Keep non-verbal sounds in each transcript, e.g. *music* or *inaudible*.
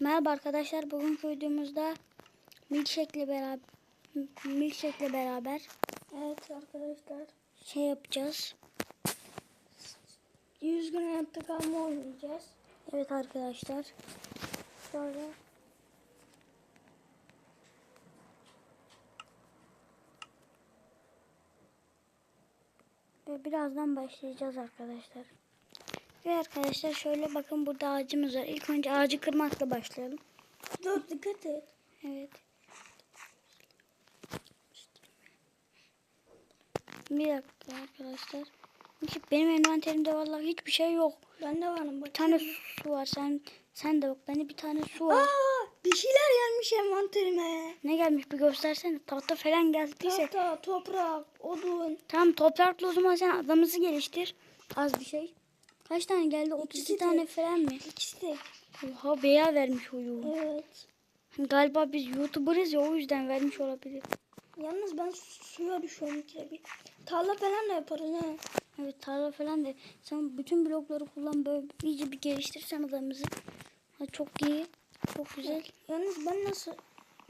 Merhaba arkadaşlar. Bugünkü videomuzda Milkshake'le beraber Milkshake'le beraber Evet arkadaşlar. şey yapacağız. 100 gün hayatta kalma oynayacağız. Evet arkadaşlar. Şöyle ve birazdan başlayacağız arkadaşlar. Ve arkadaşlar şöyle bakın burada ağacımız var. İlk önce ağacı kırmakla başlayalım. Dur dikkat et. Evet. Bir dakika arkadaşlar. Çünkü benim envanterimde vallahi hiçbir şey yok. Bende varım bak. Bir tane su var. Sen sen de bak. Bende bir tane su var. Aa, bir şeyler gelmiş envanterime. Ne gelmiş bir göstersene. Tahta falan geldiyse. Tahta, toprak, odun. Tamam toprakla o zaman sen adamımızı geliştir. Az bir şey. Kaç tane geldi? 32 İkisi de. tane falan mı? İkisi de. Oha beya vermiş huyu. Evet. Galiba biz YouTuber'ız ya o yüzden vermiş olabilir. Yalnız ben suya düşüyorum ikide bir. Tarla falan da yaparız ha. Evet tarla falan da sen bütün blokları kullan böyle iyice bir geliştirsen adamımızı. Ha, çok iyi. Çok güzel. Yalnız ben nasıl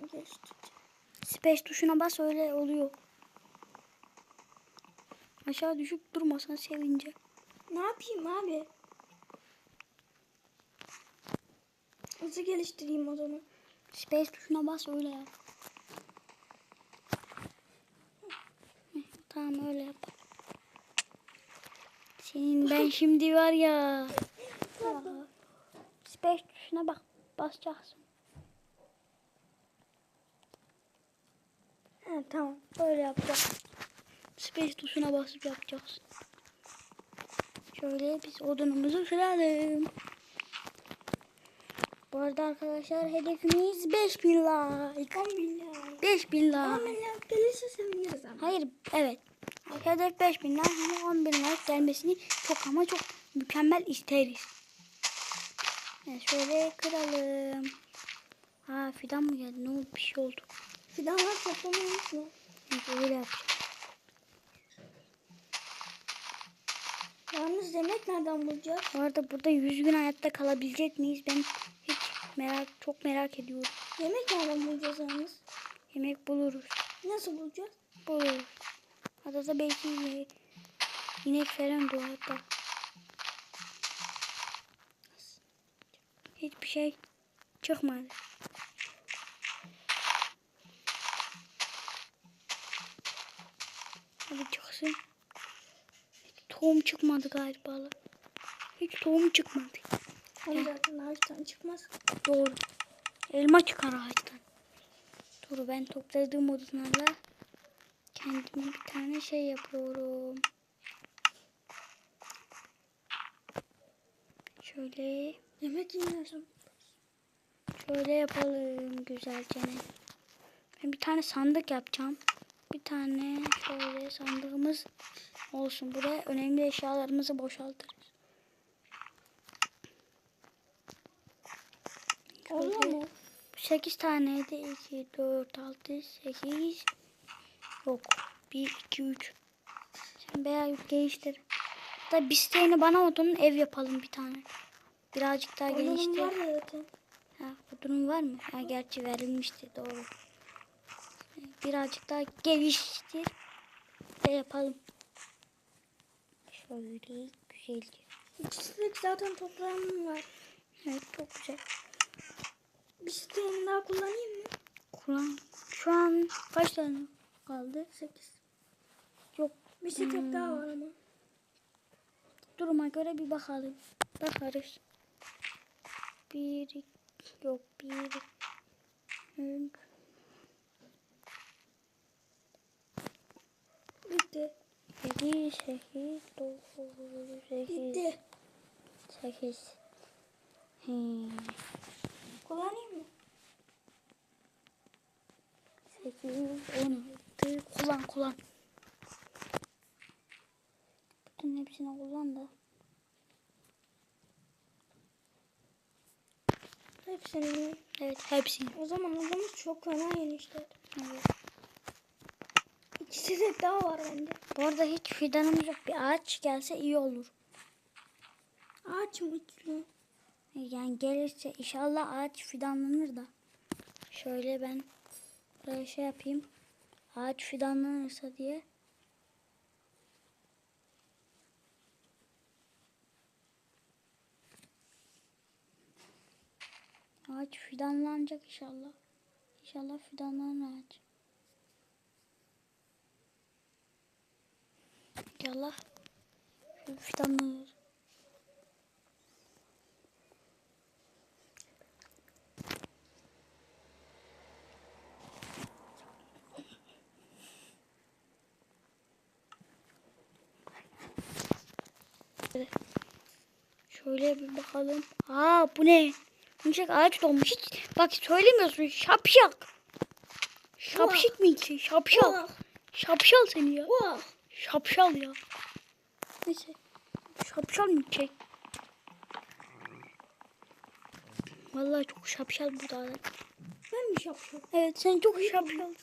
geçtim? Space tuşuna bas öyle oluyor. Aşağı düşüp durmasan sevince. Ne yapayım abi? Nasıl geliştireyim o zaman? Space tuşuna bas öyle yap. Tamam öyle yap. Senin ben *laughs* şimdi var ya. Space tuşuna bak basacaksın. Ha, tamam. Böyle yapacaksın. Space tuşuna basıp yapacaksın. Şöyle biz odunumuzu kıralım. Bu arada arkadaşlar hedefimiz 5000 like. 10 milyar. 5000 like. 10 milyar gelirse seviniriz ama. Hayır evet. Hedef 5000 like ama 10 bin like gelmesini çok ama çok mükemmel isteriz. Evet, şöyle kıralım. Ha fidan mı geldi? Ne oldu? Bir şey oldu. Fidanlar toplamayı unutma. Neyse öyle yapacağım. Yalnız yemek nereden bulacağız? Bu arada burada 100 gün hayatta kalabilecek miyiz? Ben hiç merak çok merak ediyorum. Yemek nereden bulacağız yalnız? Yemek buluruz. Nasıl bulacağız? Buluruz. Adada belki yine inek falan doğar hatta. Hiçbir şey çıkmadı. Tohum çıkmadı galiba. Hiç tohum çıkmadı. Hani zaten ağaçtan çıkmaz. Doğru. Elma çıkar ağaçtan. Doğru ben topladığım odunlarla kendime bir tane şey yapıyorum. Şöyle Yemek yiyorsun. şöyle yapalım güzelce. Ben bir tane sandık yapacağım. Bir tane şöyle sandığımız olsun. Buraya önemli eşyalarımızı boşaltırız. Oluyor mu? 8 taneydi. 2, 4, 6, 8. Yok. 1, 2, 3. Sen bayağı değiştir. Da bir isteğini bana odunun ev yapalım bir tane. Birazcık daha geliştir. var ya zaten. Ha, odunun var mı? Ha, gerçi verilmişti doğru. Birazcık daha geliştir. De yapalım. Şöyle güzelce. İkisilik zaten toprağım var. Evet çok güzel. Bir siteğini daha kullanayım mı? Kullan. Şu an kaç tane kaldı? 8. Yok. Bir stek Hmm. daha var ama. Duruma göre bir bakalım. Bakarız. Bir, yok bir, üç, Bitti. Yedi, sekiz, dokuz, sekiz, Bitti. sekiz. Hmm, Kullanayım mı? sekiz, on altı. Kullan, kullan. Bütün hepsini kullan da. Hepsini? Evet, hepsini. O zaman odamız çok fena genişler. Evet. Stek daha var bende. Bu arada hiç fidanımız yok. Bir ağaç gelse iyi olur. Ağaç mı? Yani gelirse inşallah ağaç fidanlanır da. Şöyle ben buraya şey yapayım. Ağaç fidanlanırsa diye. Ağaç fidanlanacak inşallah. İnşallah fidanlanır ağaç. İnşallah fidanlanır. Şöyle bir bakalım. Aa bu ne? Yumuşak ağaç dolmuş. Hiç, bak söylemiyorsun. Şapşak. Şapşik mi ki? Şapşal seni ya. Şapşal ya. Neyse. Şapşal mı çek? Vallahi çok şapşal bu da. Ben mi şapşal? Evet sen çok şapşal.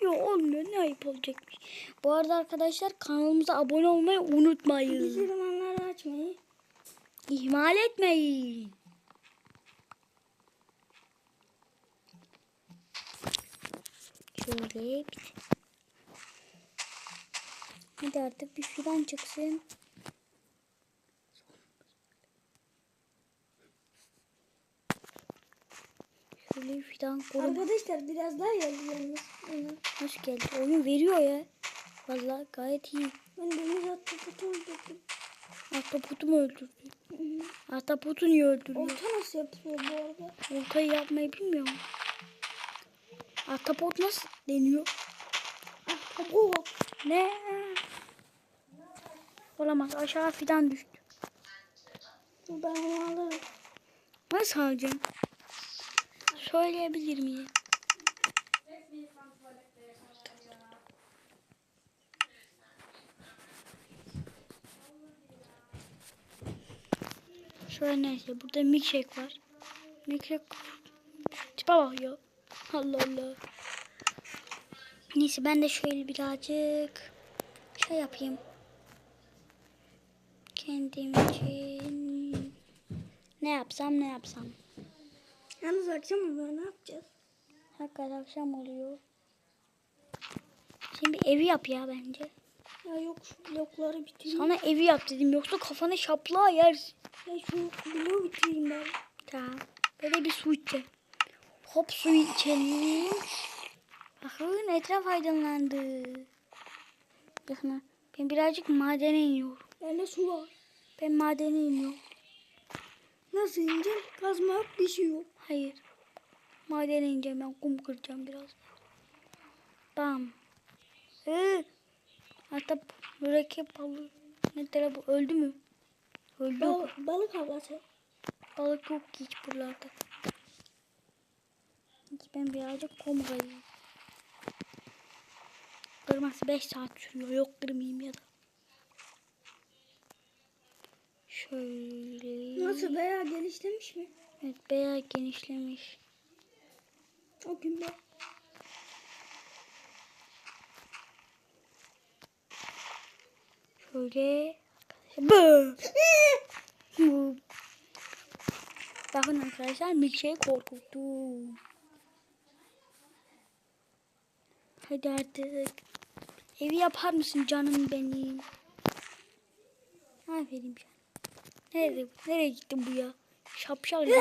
Yok olmuyor ne ayıp olacakmış. Bu arada arkadaşlar kanalımıza abone olmayı unutmayın. Bildirimleri açmayı. İhmal etmeyin. Şöyle bir. Hadi artık bir fidan çıksın. Şöyle fidan koyalım. Arkadaşlar biraz daha geldi yalnız. Nasıl geldi? Oyun veriyor ya. Vallahi gayet iyi. Ben deniz atlatıp öldürdüm. Ahtapotu mu öldürdün? Ahtapotu niye öldürdün? Olta nasıl yapılıyor bu arada? Oltayı yapmayı bilmiyor mu? Ahtapot nasıl deniyor? Ah, bu. Ne? Olamaz. Aşağı fidan düştü. Ben onu alırım. Nasıl alacağım? Söyleyebilir miyim? Şöyle neyse. Burada milkshake var. Milkshake. Tipe bak ya. Allah Allah. Neyse ben de şöyle birazcık şey yapayım. Kendim için ne yapsam ne yapsam. Yalnız akşam oluyor ne yapacağız? Hakikaten akşam oluyor. Şimdi evi yap ya bence. Ya yok şu blokları bitireyim. Sana evi yap dedim yoksa kafana şaplığa yersin. Ya şu bloğu bitireyim ben. Tamam. Böyle bir su içeceğim. Hop su içelim. Bakın etraf aydınlandı. Bakın ben birazcık madene iniyorum. Bende su var. Ben madene iniyorum. Nasıl ineceğim? Kazma yok bir şey yok. Hayır. Madene ineceğim ben kum kıracağım biraz. Bam. Ee, hatta mürekkep balığı. Ne bu öldü mü? Öldü. Bal, balık avlası. Balık yok ki hiç buralarda. Ben birazcık kum kırayım. Kırması 5 saat sürüyor. Yok kırmayayım ya da. Şöyle. Nasıl bayağı geliştirmiş mi? Evet bayağı genişlemiş. O gün be. Şöyle. Bı. Bu. Bakın arkadaşlar milkshake korkuttu. Hadi artık. Evi yapar mısın canım benim? Aferin canım. Nerede, nereye gitti bu ya? Şapşal ya.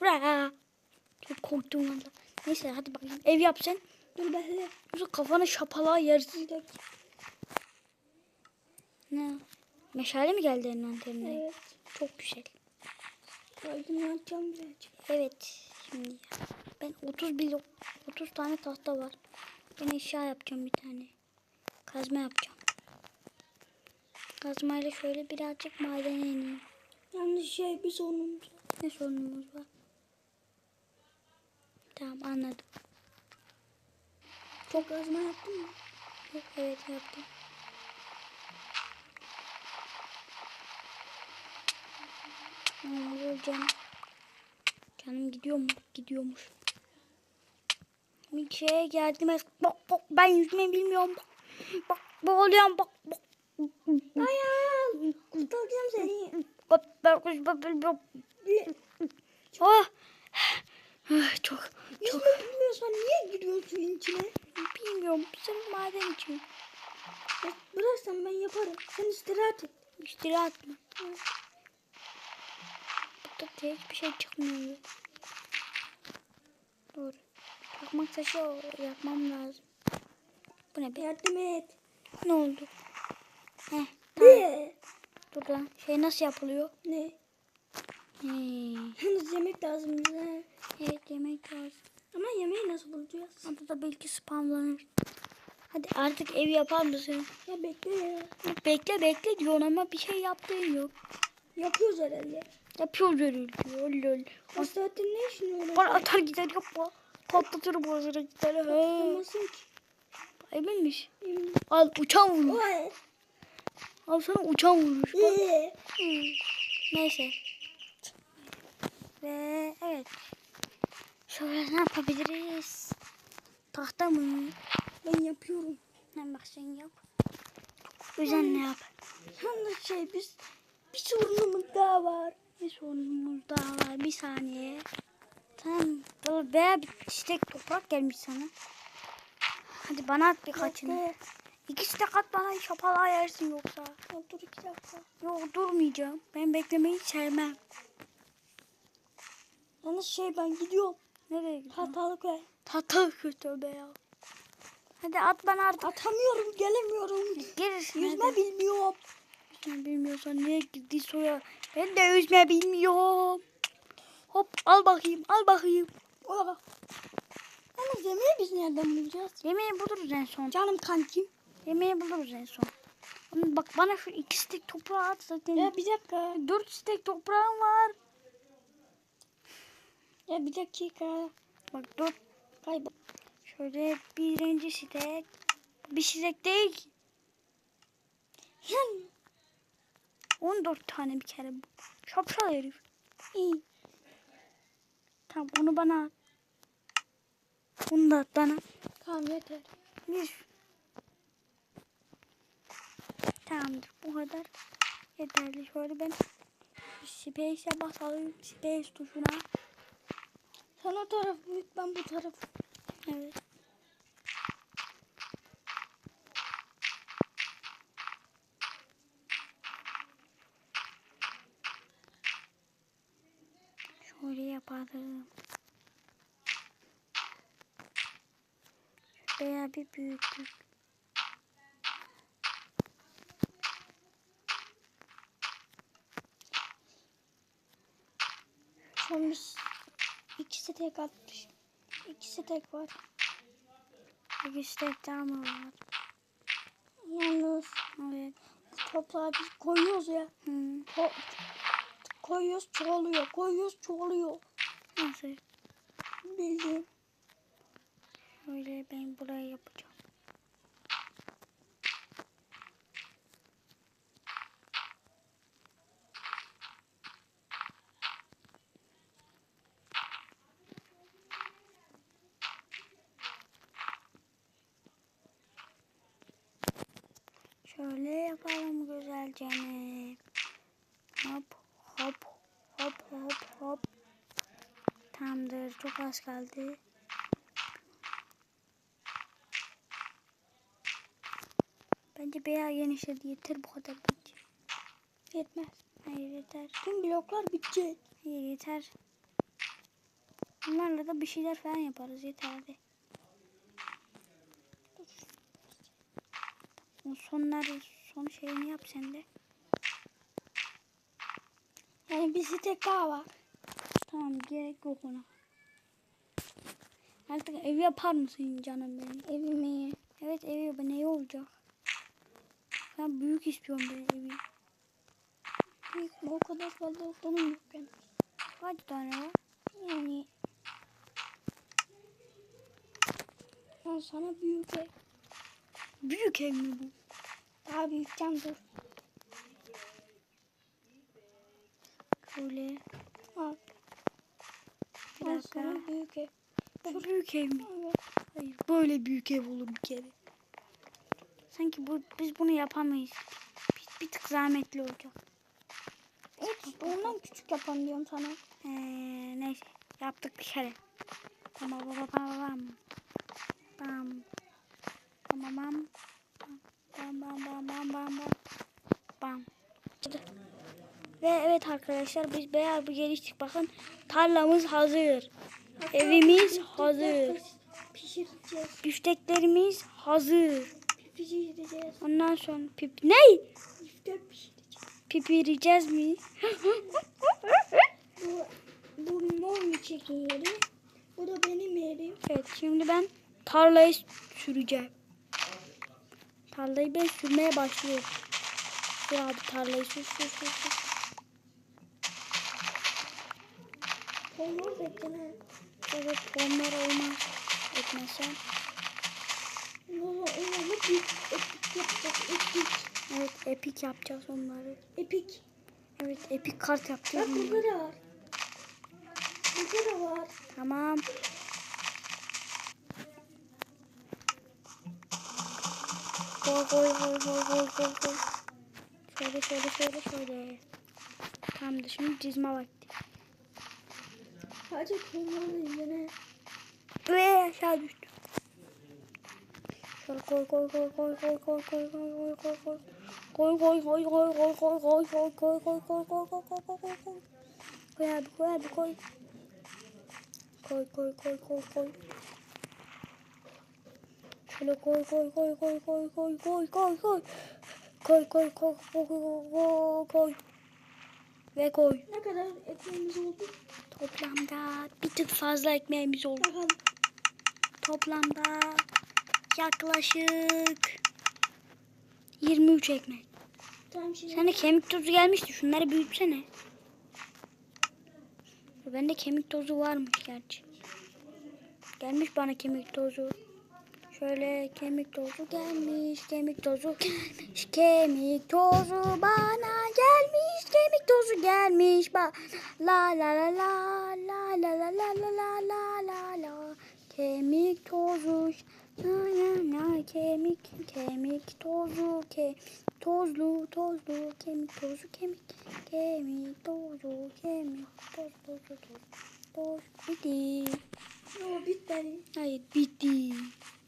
*laughs* Çok korktum valla. Neyse hadi bakayım. Ev yap sen. Dur bekle. Yoksa kafana şapalağa yersin. Ne? Meşale mi geldi envanterine? Evet. Çok güzel. Aydınlatacağım birazcık. Evet. Şimdi. Ben 30 blok 30 tane tahta var. Ben eşya yapacağım bir tane. Kazma yapacağım. Kazmayla şöyle birazcık madene ineyim. Yalnız şey bir sorunumuz var. Ne sorunumuz var? Tamam anladım. Çok kazma yaptın mı? Yok, Evet yaptım. Aa, öleceğim. Canım gidiyor mu? Gidiyormuş. Bir şeye geldim. Bak bak ben yüzmeyi bilmiyorum. Bak bak boğuluyorum bak bak. Dayan. Kurtaracağım seni. Bak bak bak bak bak. Ah, Çok Yüzme bilmiyorsan niye giriyorsun suyun içine? bilmiyorum. Sırf maden için. Bıraksan ben yaparım. Sen istirahat et. İstirahat mı? Burada da hiçbir şey çıkmıyor. Dur. Yakmak taşı o- yakmam lazım. Bu ne be? Yardım et. Ne oldu? Heh. Ne? Dur lan. Şey nasıl yapılıyor? Ne? Henüz yemek lazım bize. Evet yemek lazım. Ama yemeği nasıl bulacağız? Orada da belki spamlanır. Hadi artık ev yapar mısın? Ya bekle ya. Bekle bekle diyorsun ama bir şey yaptığın yok. Yapıyoruz herhalde. Yapıyoruz öyle diyor. Lol. O saatte ne işin öyle? Bana atar gider yapma. Patlatırım boğazına gider. Ha. Olmasın ki. Eminmiş. Yemin- Al uçan vurmuş. Al sana uçan vurmuş. Hmm. Neyse. Ve evet. Şöyle ne yapabiliriz? Tahta mı? Ben yapıyorum. Hemen bak sen yap. Özenle yap. Yalnız şey biz bir sorunumuz daha var. Bir sorunumuz daha var. Bir saniye. Tamam. Veya bir çiçek toprak gelmiş sana. Hadi bana at birkaçını. Bekle. İkisi de kat bana şapalığa yersin yoksa. Ya dur iki dakika. Yok durmayacağım. Ben beklemeyi sevmem. Yalnız şey ben gidiyorum. Nereye gidiyorsun? Hatalı köy. Tatlı kötü be ya. Hadi at bana artık. Atamıyorum gelemiyorum. Gelirsin Yüzme hadi. bilmiyorum. Sen bilmiyorsan niye gitti soya? Ben de yüzme bilmiyorum. Hop al bakayım al bakayım. Ola. Yalnız yemeği biz nereden bulacağız? Yemeği buluruz en son. Canım kankim. Yemeği buluruz en son. Ama Bak bana şu iki stek toprağı at zaten. Ya bir dakika. Dört stek toprağım var. Ya bir dakika. Bak dört. Kaybol. Şöyle birinci stek. Bir stek değil. Yani 14 tane bir kere bu. Şapşal herif. iyi. Tamam bunu bana at. Bunu da at bana. Tamam yeter. Bir. Tamamdır bu kadar. Yeterli. Şöyle ben Space'e basalım. Space tuşuna. Sen taraf büyük ben bu taraf. Evet. Şöyle yapalım. Veya bir büyüklük. Bir ikisi tek atmış. İkisi tek var. Bir istekler mi var? Yalnız Evet. toprağı biz koyuyoruz ya. Hı. Ko koyuyoruz çoğalıyor. Koyuyoruz çoğalıyor. Nasıl? Bildiğin. Şöyle ben buraya yapacağım. Şöyle yapalım güzelce. Hop hop hop hop hop. Tamamdır çok az kaldı. Bence bayağı genişledi. Yeter bu kadar bence. Yetmez. Hayır yeter. Tüm bloklar bitecek. Hayır yeter. Bunlarla da bir şeyler falan yaparız. Yeter hadi. O sonları, son şeyini yap sen de. Yani bir tek daha var. Tamam gerek yok ona. Artık ev yapar mısın canım benim? Evimi. Evet ev yap. Ne olacak? Ben büyük istiyorum ben evi. Büyük? O kadar fazla odunum yok benim. Kaç tane var? Yani ben sana büyük ev. Büyük ev mi bu? Daha büyüteceğim dur. Şöyle. Al. Bir dakika. büyük ev. Bu büyük ev mi? Evet. Hayır böyle büyük ev olur bir kere. Sanki bu, biz bunu yapamayız. Bir, bir tık zahmetli olacak. Evet ondan küçük yapan diyorum sana. Ee, neyse yaptık bir kere. Tamam baba bam bam. Bam. Bam bam bam. Bam bam bam bam bam bam. Ve evet arkadaşlar biz bayağı bir geliştik. Bakın tarlamız hazır. Evimiz hazır. Pişireceğiz. Büfteklerimiz hazır. Pişireceğiz. Ondan sonra pip ne? İftar pişireceğiz. Pipireceğiz mi? *laughs* Bu, bu mor çekin yeri. Bu da benim yerim. Evet şimdi ben tarlayı süreceğim. Tarlayı ben sürmeye başlıyorum. Sür abi tarlayı sür sür sür. sür. Olmaz ekene. Evet onlar olmaz. Etmezsen. Onları onları bir epik yapacağız. Epik. Evet epik yapacağız onları. Epik. Evet epik kart Bak yapacağız. burada onları. da var. Burada da var. Tamam. Koy koy koy koy koy koy koy. Şöyle şöyle şöyle şöyle. Tamamdır şimdi çizme vakti. Sadece koymalıyım yine. Ve aşağı düştü. Şöyle koy koy koy koy koy koy koy koy koy koy koy. Koy koy koy koy koy koy koy koy koy koy koy koy koy koy koy koy koy. Koy abi koy abi koy. Koy koy koy koy koy. Şöyle koy koy koy koy koy koy koy koy koy. Koy koy koy koy koy koy. Ve koy. Ne kadar ekmeğimiz oldu? Toplamda bir tık fazla ekmeğimiz oldu. Bakalım. Toplamda yaklaşık 23 ekmek. Tamam şimdi. Sana kemik tozu gelmişti. Şunları büyütsene. Bende kemik tozu varmış gerçi. Gelmiş bana kemik tozu. Şöyle kemik tozu gelmiş, kemik tozu gelmiş, kemik tozu bana gelmiş, kemik tozu gelmiş ba la la la la la la la la la la la la la kemik tozu na na na kemik kemik tozu ke tozlu tozlu kemik tozu kemik kemik tozu kemik toz toz toz toz toz bitti. Yo bitmedi. Hayır bitti.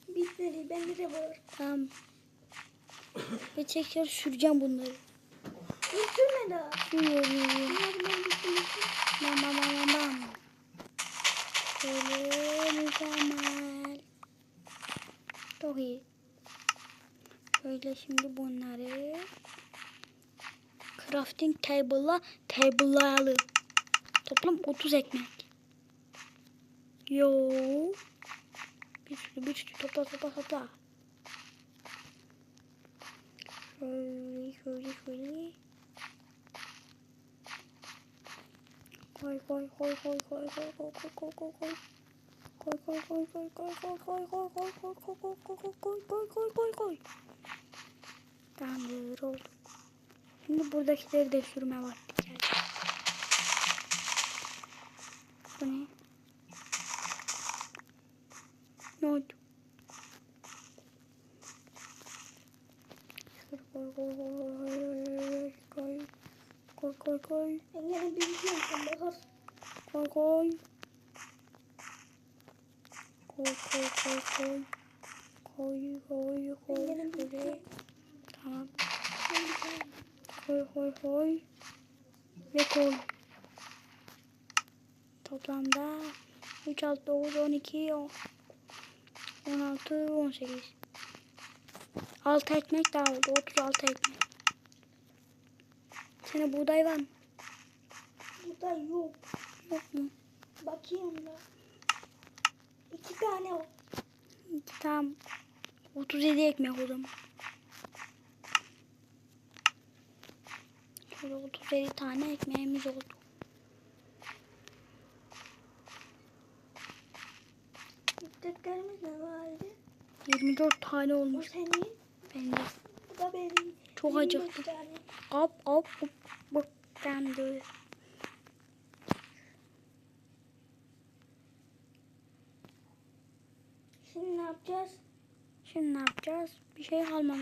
Bitmedi. Bende de var. Tamam. Ve tekrar süreceğim bunları. Sürme daha. Sürüyorum. Bam bam bam bam. Şöyle mükemmel. Çok iyi. Şöyle şimdi bunları crafting table'la table'layalım. Toplam 30 ekmek. Yo. Bir sürü bir sürü topla topla topla. Şöyle şöyle şöyle. Koy koy koy koy koy koy koy koy koy koy koy. Koy koy koy koy koy koy koy koy koy koy koy koy koy koy koy koy koy koy. Tamamdır oldu. Şimdi buradakileri de sürme vakti geldi. Bu ne? Ne oldu? Koy koy koy koy koy bilmiyorum. Sen bakarsın. Koy koy. Koy koy koy koy. Koy koy koy şöyle. Tamam. Koy koy koy. Ve koy. Toplamda 3, 6, 9, 12, 10, 16, 18. 6 ekmek daha oldu. 36 ekmek. Senin buğday var mı? Burada yok. Yok mu? Bakayım da. İki tane o. Tamam. 37 ekmek o zaman. Şöyle 37 tane ekmeğimiz oldu. Mütteklerimiz ne vardı? 24 tane Bu olmuş senin. bende. Bu da benim. Çok 25 acıktım. Hop hop hop hop. Ben de. Şimdi ne yapacağız? Şimdi ne yapacağız? Bir şey kalmadı.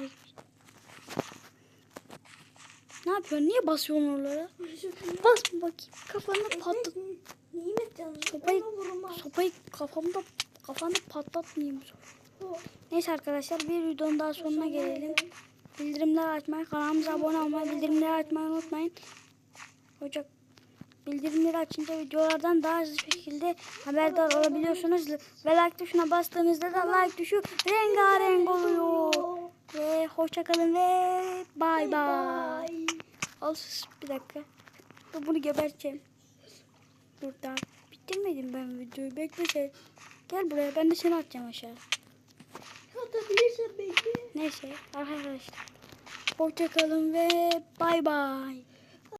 Ne yapıyorsun? Niye basıyorsun oralara? Bas bakayım. Kafanı patlat. Nimet yalnız. Sopayı, sopayı kafamda kafanda patlatmayayım. O- Neyse arkadaşlar bir videonun daha sonuna gelelim. Bildirimler açmayı, kanalımıza abone olmayı, bildirimleri açmayı unutmayın. Hoca bildirimleri açınca videolardan daha hızlı şekilde haberdar olabiliyorsunuz. Ve like tuşuna bastığınızda da like tuşu rengarenk oluyor. Ve hoşçakalın ve bay bay. Al sus bir dakika. Bunu geberteceğim. Dur daha bitirmedim ben videoyu. Bekle sen. Gel buraya ben de seni atacağım aşağı. Atabilirsen bekle. Neyse arkadaşlar. Hoşçakalın ve bay bay.